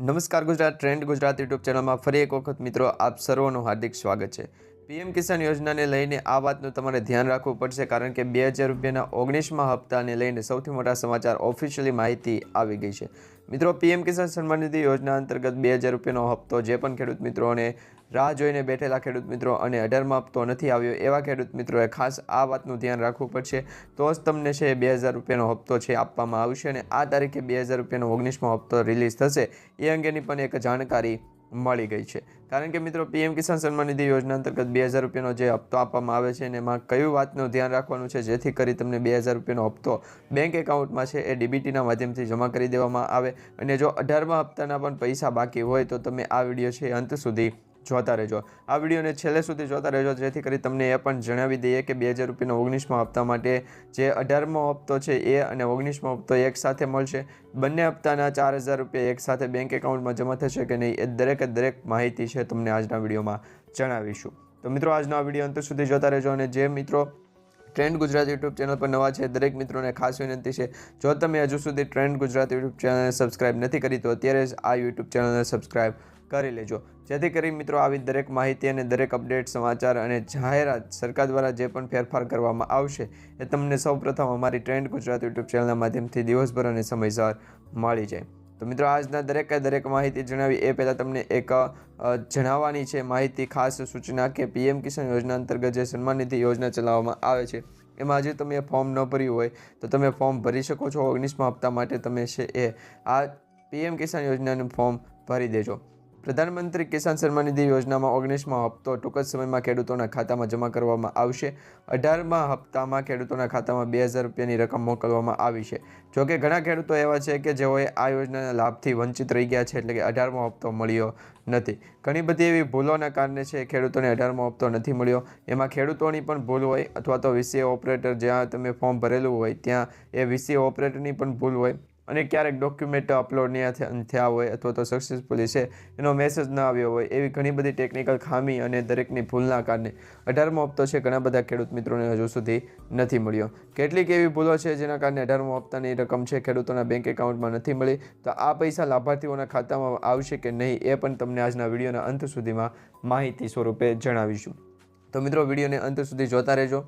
નમસ્કાર Gujarat trend Gujarat YouTube ચેનલમાં ફરી એક વખત મિત્રો આપ સર્વનું હાર્દિક સ્વાગત છે. પીએમ કિસાન યોજનાને લઈને આ વાતનું તમારે ધ્યાન રાખવું પડશે કારણ કે બે હજાર રૂપિયાના ઓગણીસમાં હપ્તાને લઈને સૌથી મોટા સમાચાર ઓફિશિયલી માહિતી આવી ગઈ છે. મિત્રો, પીએમ કિસાન સન્માન નિધિ યોજના અંતર્ગત બે હજાર રૂપિયાનો હપ્તો જે પણ ખેડૂત મિત્રોને રાહ જોઈને બેઠેલા ખેડૂત મિત્રો અને અઢારમાં હપ્તો નથી આવ્યો એવા ખેડૂત મિત્રોએ ખાસ આ વાતનું ધ્યાન રાખવું પડશે. તો જ તમને છે બે હજાર રૂપિયાનો હપ્તો છે આપવામાં આવશે અને આ તારીખે બે હજાર રૂપિયાનો ઓગણીસમો હપ્તો રિલીઝ થશે. એ અંગેની પણ એક જાણકારી મળી ગઈ છે. કારણ કે મિત્રો પીએમ કિસાન સન્માન નિધિ યોજના અંતર્ગત બે હજાર રૂપિયાનો જે હપ્તો આપવામાં આવે છે અને એમાં કયું વાતનું ધ્યાન રાખવાનું છે જેથી કરી તમને બે હજાર રૂપિયાનો હપ્તો બેંક એકાઉન્ટમાં છે એ ડીબીટીના માધ્યમથી જમા કરી દેવામાં આવે. અને જો અઢારમા હપ્તાના પણ પૈસા બાકી હોય તો તમે આ વીડિયો છે અંત સુધી જોતા રહેજો. આ વિડીયોને છેલ્લે સુધી જોતા રહેજો, જેથી કરી તમને એ પણ જણાવી દઈએ કે બે હજાર રૂપિયાનો ઓગણીસમો હપ્તા માટે જે અઢારમો હપ્તો છે એ અને ઓગણીસમો હપ્તો એક સાથે મળશે. બંને હપ્તાના ચાર હજાર રૂપિયા એક સાથે બેંક એકાઉન્ટમાં જમા થશે કે નહીં એ દરેકે દરેક માહિતી છે તમને આજના વિડીયોમાં જણાવીશું. તો મિત્રો, આજનો આ વીડિયો અંત સુધી જોતા રહેજો અને જે મિત્રો ટ્રેન્ડ ગુજરાત યુટ્યુબ ચેનલ પર નવા છે, દરેક મિત્રોને ખાસ વિનંતી છે, જો તમે હજુ સુધી ટ્રેન્ડ ગુજરાત યુટ્યુબ ચેનલને સબસ્ક્રાઇબ નથી કરી, તો અત્યારે જ આ યુટ્યુબ ચેનલને સબસ્ક્રાઇબ કરી લેજો. જેથી કરી મિત્રો આવી દરેક માહિતી અને દરેક અપડેટ, સમાચાર અને જાહેરાત સરકાર દ્વારા જે પણ ફેરફાર કરવામાં આવશે એ તમને સૌપ્રથમ અમારી ટ્રેન્ડ ગુજરાત યુટ્યુબ ચેનલના માધ્યમથી દિવસભર અને સમયસર મળી જાય. તો મિત્રો આજના દરેકે દરેક માહિતી જણાવી, એ પહેલાં તમને એક જણાવવાની છે માહિતી ખાસ સૂચના કે પીએમ કિસાન યોજના અંતર્ગત જે સન્માન નિધિ યોજના ચલાવવામાં આવે છે, એમાં હજી તમે ફોર્મ ન ભર્યું હોય તો તમે ફોર્મ ભરી શકો છો. ઓગણીસમા હપ્તા માટે તમે છે એ આ પીએમ કિસાન યોજનાનું ફોર્મ ભરી દેજો. પ્રધાનમંત્રી કિસાન સન્માન નિધિ યોજનામાં ઓગણીસમાં હપ્તો ટૂંક જ સમયમાં ખેડૂતોના ખાતામાં જમા કરવામાં આવશે. અઢારમાં હપ્તામાં ખેડૂતોના ખાતામાં બે હજાર રૂપિયાની રકમ મોકલવામાં આવી છે. જોકે ઘણા ખેડૂતો એવા છે કે જેઓએ આ યોજનાના લાભથી વંચિત રહી ગયા છે એટલે કે અઢારમો હપ્તો મળ્યો નથી. ઘણી બધી એવી ભૂલોના કારણે છે ખેડૂતોને અઢારમો હપ્તો નથી મળ્યો. એમાં ખેડૂતોની પણ ભૂલ હોય અથવા તો વીસીએ ઓપરેટર જ્યાં તમે ફોર્મ ભરેલું હોય ત્યાં એ વીસીએ ઓપરેટરની પણ ભૂલ હોય. અને ક્યારેક ડોક્યુમેન્ટ અપલોડ નહીં થયા હોય અથવા તો સક્સેસફુલી છે, એનો મેસેજ ન આવ્યો હોય, એવી ઘણી બધી ટેકનિકલ ખામી અને દરેકની ભૂલના કારણે. અઢારમો હપ્તો છે, ઘણા બધા ખેડૂત મિત્રોને હજુ સુધી નથી મળ્યો. કેટલીક એવી ભૂલો છે, જેના કારણે અઢારમો હપ્તાની રકમ છે, ખેડૂતોના બેંક એકાઉન્ટમાં નથી મળી. તો આ પૈસા લાભાર્થીઓના ખાતામાં આવશે કે નહીં, એ પણ તમને આજના વિડીયોના અંત સુધીમાં માહિતી સ્વરૂપે જણાવીશું. તો મિત્રો, વિડીયોને અંત સુધી જોતા રહેજો.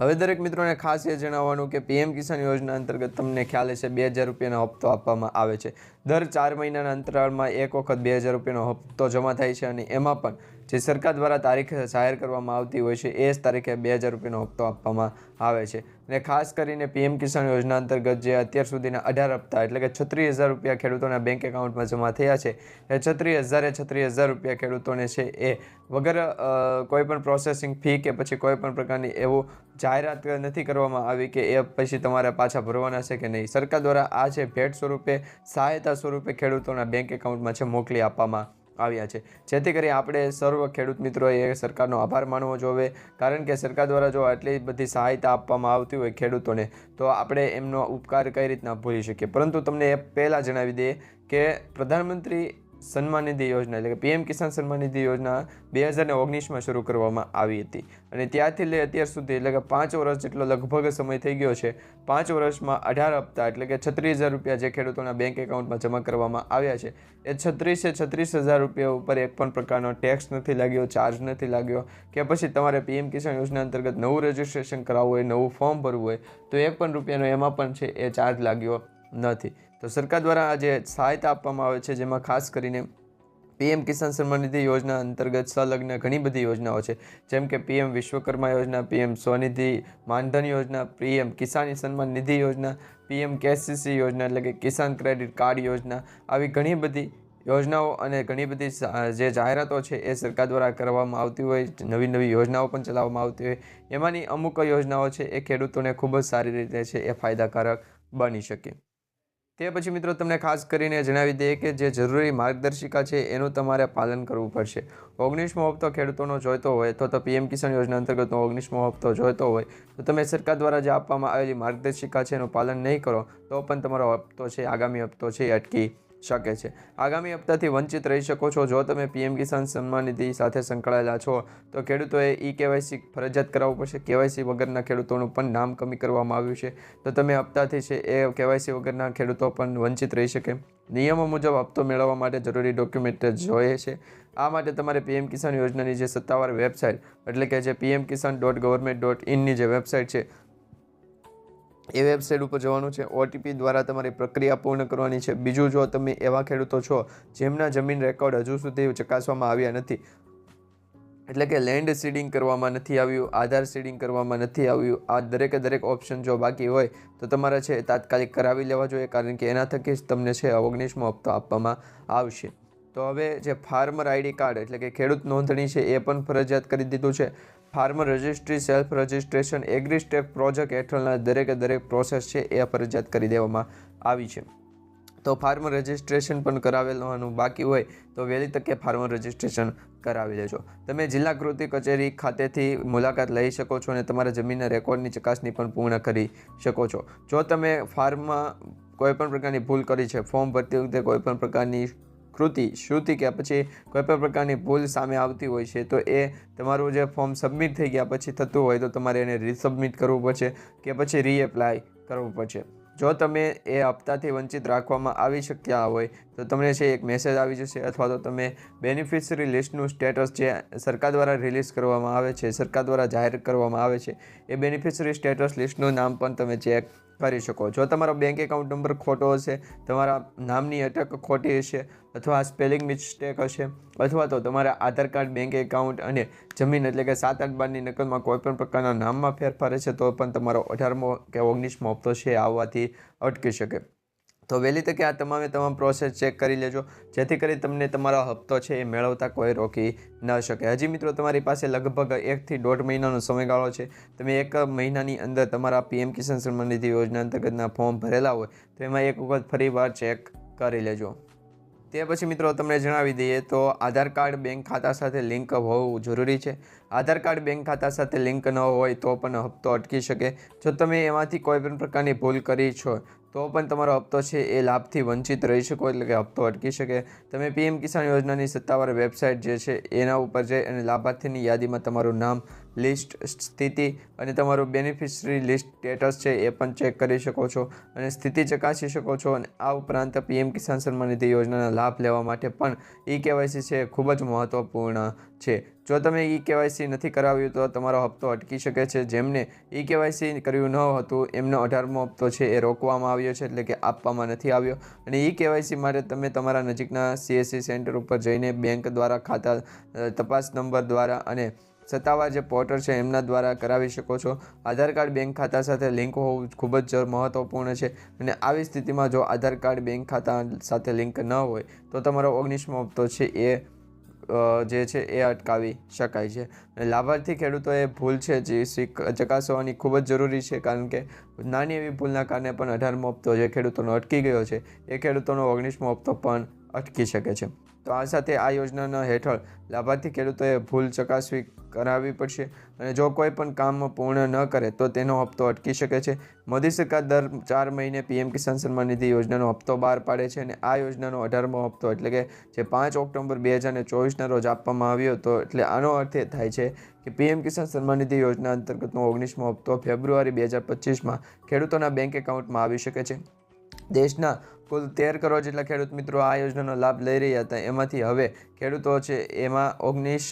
હવે દરેક મિત્રોને ખાસ એ જણાવવાનું કે પીએમ કિસાન યોજના અંતર્ગત તમને ખ્યાલ છે બે હજાર રૂપિયાનો હપ્તો આપવામાં આવે છે. દર ચાર મહિનાના અંતરાળમાં એક વખત બે હજાર રૂપિયાનો હપ્તો જમા થાય છે અને એમાં પણ જે સરકાર દ્વારા તારીખ જાહેર કરવામાં આવતી હોય છે, એ જ તારીખે બે હજાર રૂપિયાનો હપ્તો આપવામાં આવે છે. અને ખાસ કરીને પીએમ કિસાન યોજના અંતર્ગત જે અત્યાર સુધીના અઢાર હપ્તા એટલે કે છત્રીસ હજાર રૂપિયા ખેડૂતોના બેંક એકાઉન્ટમાં જમા થયા છે, એ છત્રીસ હજારે છત્રીસ હજાર રૂપિયા ખેડૂતોને છે એ વગર કોઈપણ પ્રોસેસિંગ ફી કે પછી કોઈપણ પ્રકારની એવું જાહેરાત નથી કરવામાં આવી કે એ પછી તમારે પાછા ભરવાના છે કે નહીં. સરકાર દ્વારા આ છે ભેટ સ્વરૂપે સહાયતા સ્વરૂપે ખેડૂતોના બેંક એકાઉન્ટમાં છે, મોકલી આપવામાં આવ્યા છે. જેથી કરી આપણે સર્વ ખેડૂત મિત્રોએ સરકારનો આભાર માનવો જોવે. કારણ કે સરકાર દ્વારા જો આટલી બધી સહાયતા આપવામાં આવતી હોય ખેડૂતોને, તો આપણે એમનો ઉપકાર કઈ રીતના ભૂલી શકીએ? પરંતુ તમને એ પહેલાં જણાવી દઈએ કે પ્રધાનમંત્રી સન્માન નિધિ યોજના, એટલે કે પીએમ કિસાન સન્માન નિધિ યોજના બે હજાર ઓગણીસમાં શરૂ કરવામાં આવી હતી. અને ત્યારથી લઈ અત્યાર સુધી, એટલે કે પાંચ વર્ષ જેટલો લગભગ સમય થઈ ગયો છે, પાંચ વર્ષમાં અઢાર હપ્તા, એટલે કે છત્રીસ હજાર રૂપિયા જે ખેડૂતોના બેંક એકાઉન્ટમાં જમા કરવામાં આવ્યા છે. એ છત્રીસે છત્રીસ હજાર રૂપિયા ઉપર એક પણ પ્રકારનો ટેક્સ નથી લાગ્યો ચાર્જ નથી લાગ્યો, કે પછી તમારે પીએમ કિસાન યોજના અંતર્ગત નવું રજિસ્ટ્રેશન કરાવવું હોય, નવું ફોર્મ ભરવું હોય, તો એક પણ રૂપિયાનો એમાં પણ છે એ ચાર્જ લાગ્યો નથી. તો સરકાર દ્વારા આ જે સહાયતા આપવામાં આવે છે, જેમાં ખાસ કરીને પીએમ કિસાન સન્માન નિધિ યોજના અંતર્ગત સંલગ્ન ઘણી બધી યોજનાઓ છે. જેમ કે પીએમ વિશ્વકર્મા યોજના, પીએમ સ્વનિધિ માનધન યોજના, પીએમ કિસાન સન્માન નિધિ યોજના, પીએમ કેસીસી યોજના એટલે કે કિસાન ક્રેડિટ કાર્ડ યોજના. આવી ઘણી બધી યોજનાઓ અને ઘણી બધી જે જાહેરાતો છે એ સરકાર દ્વારા કરવામાં આવતી હોય, નવી નવી યોજનાઓ પણ ચલાવવામાં આવતી હોય. એમાંની અમુક યોજનાઓ છે એ ખેડૂતોને ખૂબ જ સારી રીતે છે એ ફાયદાકારક બની શકે. તે પછી મિત્રો તમને ખાસ કરીને જણાવી દઈએ કે જે જરૂરી માર્ગદર્શિકા છે, એનું તમારે પાલન કરવું પડશે. ઓગણીસમો હપ્તો ખેડૂતોનો જોઈતો હોય તો તો પીએમ કિસાન યોજના અંતર્ગતનો ઓગણીસમો હપ્તો જોઈતો હોય, તો તમે સરકાર દ્વારા જે આપવામાં આવેલી માર્ગદર્શિકા છે, એનું પાલન નહીં કરો, તો પણ તમારો હપ્તો છે, આગામી હપ્તો છે અટકી શકે છે. આગામી હપ્તાથી વંચિત રહી શકો છો. જો તમે પીએમ કિસાન સન્માન નિધિ સાથે સંકળાયેલા છો, તો ખેડૂતોએ ઈ કેવાયસી ફરજિયાત કરાવવું પડશે. કેવાયસી વગરના ખેડૂતોનું પણ નામ કમી કરવામાં આવ્યું છે. તો તમે હપ્તાથી છે એ કેવાયસી વગરના ખેડૂતો પણ વંચિત રહી શકે. નિયમો મુજબ હપ્તો મેળવવા માટે જરૂરી ડોક્યુમેન્ટ જોઈએ છે. આ માટે તમારે પીએમ કિસાન યોજનાની જે સત્તાવાર વેબસાઇટ, એટલે કે જે PM Kisan dot government dot ઇનની જે વેબસાઇટ છે એ વેબસાઇટ ઉપર જવાનું છે. ઓટીપી દ્વારા તમારી પ્રક્રિયા પૂર્ણ કરવાની છે. બીજું, જો તમે એવા ખેડૂતો છો જેમના જમીન રેકોર્ડ હજુ સુધી ચકાસવામાં આવ્યા નથી, એટલે કે લેન્ડ સીડિંગ કરવામાં નથી આવ્યું, આધાર સીડિંગ કરવામાં નથી આવ્યું, આ દરેકે દરેક ઓપ્શન જો બાકી હોય, તો તમારે છે તાત્કાલિક કરાવી લેવા જોઈએ, કારણ કે એના થકી જ તમને છે ઓગણીસમો હપ્તો આપવામાં આવશે. તો હવે જે ફાર્મર આઈડી કાર્ડ, એટલે કે ખેડૂત નોંધણી છે, એ પણ ફરજિયાત કરી દીધું છે. Farmer registry, self registration, agri stack project હેઠળના દરેકે દરેક પ્રોસેસ છે, એ ફરજિયાત કરી દેવામાં આવી છે. તો ફાર્મર રજિસ્ટ્રેશન પણ કરાવેલું બાકી હોય, તો વહેલી તકે ફાર્મર રજિસ્ટ્રેશન કરાવી લેજો. તમે જિલ્લા કૃતિ કચેરી ખાતેથી મુલાકાત લઈ શકો છો અને તમારા જમીનના રેકોર્ડની ચકાસણી પણ પૂર્ણ કરી શકો છો. જો તમે ફાર્મમાં કોઈપણ પ્રકારની ભૂલ કરી છે, ફોર્મ ભરતી વખતે કોઈપણ પ્રકારની કૃતિ શ્રુતિ કે પછી કોઈ પણ પ્રકારની ભૂલ સામે આવતી હોય છે, તો એ તમારું જે ફોર્મ સબમિટ થઈ ગયા પછી થતું હોય તો તમારે એને રીસબમિટ કરવું પડશે કે પછી રીએપ્લાય કરવું પડશે. જો તમે એ હપ્તાથી વંચિત રાખવામાં આવી શક્યા હોય, તો તમને છે એક મેસેજ આવી જશે અથવા તો તમે બેનિફિશરી લિસ્ટનું સ્ટેટસ જે સરકાર દ્વારા રિલીઝ કરવામાં આવે છે, સરકાર દ્વારા જાહેર કરવામાં આવે છે, એ બેનિફિશરી સ્ટેટસ લિસ્ટનું નામ પણ તમે ચેક કરી શકો. જો તમારો બેંક એકાઉન્ટ નંબર ખોટો હશે, તમારા નામની અટક ખોટી હશે અથવા સ્પેલિંગ મિસ્ટેક હશે, અથવા તો તમારા આધાર કાર્ડ બેંક એકાઉન્ટ અને જમીન એટલે કે સાત આઠ બારની નકલમાં કોઈપણ પ્રકારના નામમાં ફેરફાર છે તો પણ તમારો અઢારમો કે ઓગણીસમો હપ્તો છે આવવાથી અટકી શકે. તો વહેલી તકે આ તમામે તમામ પ્રોસેસ ચેક કરી લેજો, જેથી કરી તમને તમારો હપ્તો છે એ મેળવતા કોઈ રોકી ન શકે. હજી મિત્રો, તમારી પાસે લગભગ એકથી દોઢ મહિનાનો સમયગાળો છે. તમે એક મહિનાની અંદર તમારા પીએમ કિસાન સન્માન નિધિ યોજના અંતર્ગતના ફોર્મ ભરેલા હોય, તો એમાં એક વખત ફરી વાર ચેક કરી લેજો. તે પછી મિત્રો તમને જણાવી દઈએ તો આધાર કાર્ડ બેંક ખાતા સાથે લિંક હોવું જરૂરી છે. આધાર કાર્ડ બેંક ખાતા સાથે લિંક ન હોય તો પણ હપ્તો અટકી શકે. જો તમે એમાંથી કોઈ પણ પ્રકારની ભૂલ કરી છો, તો પણ તમારો હપ્તો છે એ લાભથી વંચિત રહી શકો એટલે કે હપ્તો અટકી શકે. તમે પીએમ કિસાન યોજનાની સત્તાવાર વેબસાઇટ જે છે, એના ઉપર જઈ અને લાભાર્થીની યાદીમાં તમારું નામ લિસ્ટ સ્થિતિ અને તમારું બેનિફિશરી લિસ્ટ સ્ટેટસ છે એ પણ ચેક કરી શકો છો અને સ્થિતિ ચકાસી શકો છો અને આ ઉપરાંત પીએમ કિસાન સન્માન નિધિ યોજનાના લાભ લેવા માટે પણ ઈ કેવાયસી છે, ખૂબ જ મહત્ત્વપૂર્ણ છે. જો તમે ઈ કેવાયસી નથી કરાવ્યું તો તમારો હપ્તો અટકી શકે છે. જેમને ઈ કેવાયસી કર્યું ન હતું, એમનો અઢારમો હપ્તો છે એ રોકવામાં આવ્યો છે એટલે કે આપવામાં નથી આવ્યો. અને ઈ કેવાયસી માટે તમે તમારા નજીકના સીએસસી સેન્ટર ઉપર જઈને બેંક દ્વારા ખાતા તપાસ નંબર દ્વારા અને સત્તાવાર જે પોર્ટર છે, એમના દ્વારા કરાવી શકો છો. આધાર કાર્ડ બેંક ખાતા સાથે લિંક હોવું ખૂબ જ મહત્ત્વપૂર્ણ છે. અને આવી સ્થિતિમાં જો આધાર કાર્ડ બેંક ખાતા સાથે લિંક ન હોય, તો તમારો ઓગણીસમો હપ્તો છે એ જે છે એ અટકાવી શકાય છે. અને લાભાર્થી ખેડૂતોએ ભૂલ છે, જે ચકાસવાની ખૂબ જ જરૂરી છે, કારણ કે નાની એવી ભૂલના કારણે પણ અઢારમો હપ્તો જે ખેડૂતોનો અટકી ગયો છે, એ ખેડૂતોનો ઓગણીસમો હપ્તો પણ અટકી શકે છે. તો આ સાથે આ યોજનાના હેઠળ લાભાર્થી ખેડૂતોએ ભૂલ ચકાસવી કરાવવી પડશે અને જો કોઈ પણ કામ પૂર્ણ ન કરે તો તેનો હપ્તો અટકી શકે છે. મોદી સરકાર દર ચાર મહિને પીએમ કિસાન સન્માન નિધિ યોજનાનો હપ્તો બહાર પાડે છે અને આ યોજનાનો અઢારમો હપ્તો એટલે કે જે પાંચ ઓક્ટોબર બે હજાર ચોવીસના રોજ આપવામાં આવ્યો હતો એટલે આનો અર્થ એ થાય છે કે પીએમ કિસાન સન્માન નિધિ યોજના અંતર્ગતનો ઓગણીસમો હપ્તો ફેબ્રુઆરી બે હજાર પચીસમાં ખેડૂતોના બેંક એકાઉન્ટમાં આવી શકે છે. દેશના કુલ તેર કરોડ જેટલા ખેડૂત મિત્રો આ યોજનાનો લાભ લઈ રહ્યા હતા. એમાંથી હવે ખેડૂતો છે એમાં ઓગણીસ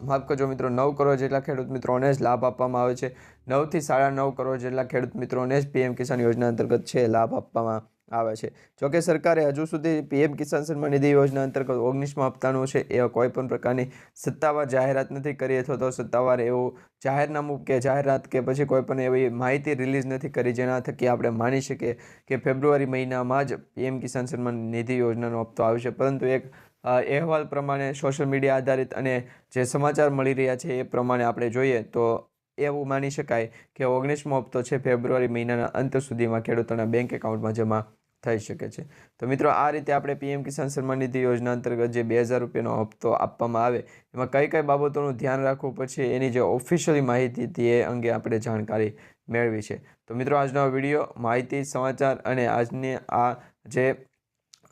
માફ કરજો મિત્રો, નવ કરોડ જેટલા ખેડૂત મિત્રોને જ લાભ આપવામાં આવે છે. નવથી સાડા નવ કરોડ જેટલા ખેડૂત મિત્રોને જ પીએમ કિસાન યોજના અંતર્ગત છે લાભ આપવામાં આવે છે. જોકે સરકારે હજુ સુધી પીએમ કિસાન સન્માન નિધિ યોજના અંતર્ગત ઓગણીસમાં હપ્તાનો છે, એ કોઈ પણ પ્રકારની સત્તાવાર જાહેરાત નથી કરી અથવા તો સત્તાવાર એવું જાહેરનામું કે જાહેરાત કે પછી કોઈ પણ એવી માહિતી રિલીઝ નથી કરી જેના થકી આપણે માની શકીએ કે ફેબ્રુઆરી મહિનામાં જ પીએમ કિસાન સન્માન નિધિ યોજનાનો હપ્તો આવશે પરંતુ એક અહેવાલ પ્રમાણે સોશિયલ મીડિયા આધારિત અને જે સમાચાર મળી રહ્યા છે એ પ્રમાણે આપણે જોઈએ તો એવું માની શકાય કે ઓગણીસમો હપ્તો છે ફેબ્રુઆરી મહિનાના અંત સુધીમાં ખેડૂતોના બેંક એકાઉન્ટમાં જમા થઈ શકે છે. તો મિત્રો, આ રીતે આપણે પીએમ કિસાન સન્માન નિધિ યોજના અંતર્ગત જે બે હજાર રૂપિયાનો હપ્તો આપવામાં આવે, એમાં કઈ કઈ બાબતોનું ધ્યાન રાખવું પછી એની જે ઓફિશિયલી માહિતી હતી એ અંગે આપણે જાણકારી મેળવી છે. તો મિત્રો, આજનો વીડિયો માહિતી, સમાચાર અને આજની આ જે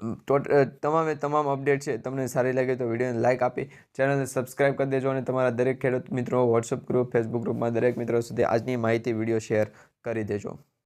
ટોટલ તમામે તમામ અપડેટ છે, તમને સારી લાગે તો વિડીયોને લાઇક આપી, ચેનલને સબસ્ક્રાઇબ કરી દેજો અને તમારા દરેક ખેડૂત મિત્રો, વોટ્સઅપ ગ્રુપ, ફેસબુક ગ્રુપમાં દરેક મિત્રો સુધી આજની માહિતી વીડિયો શેર કરી દેજો.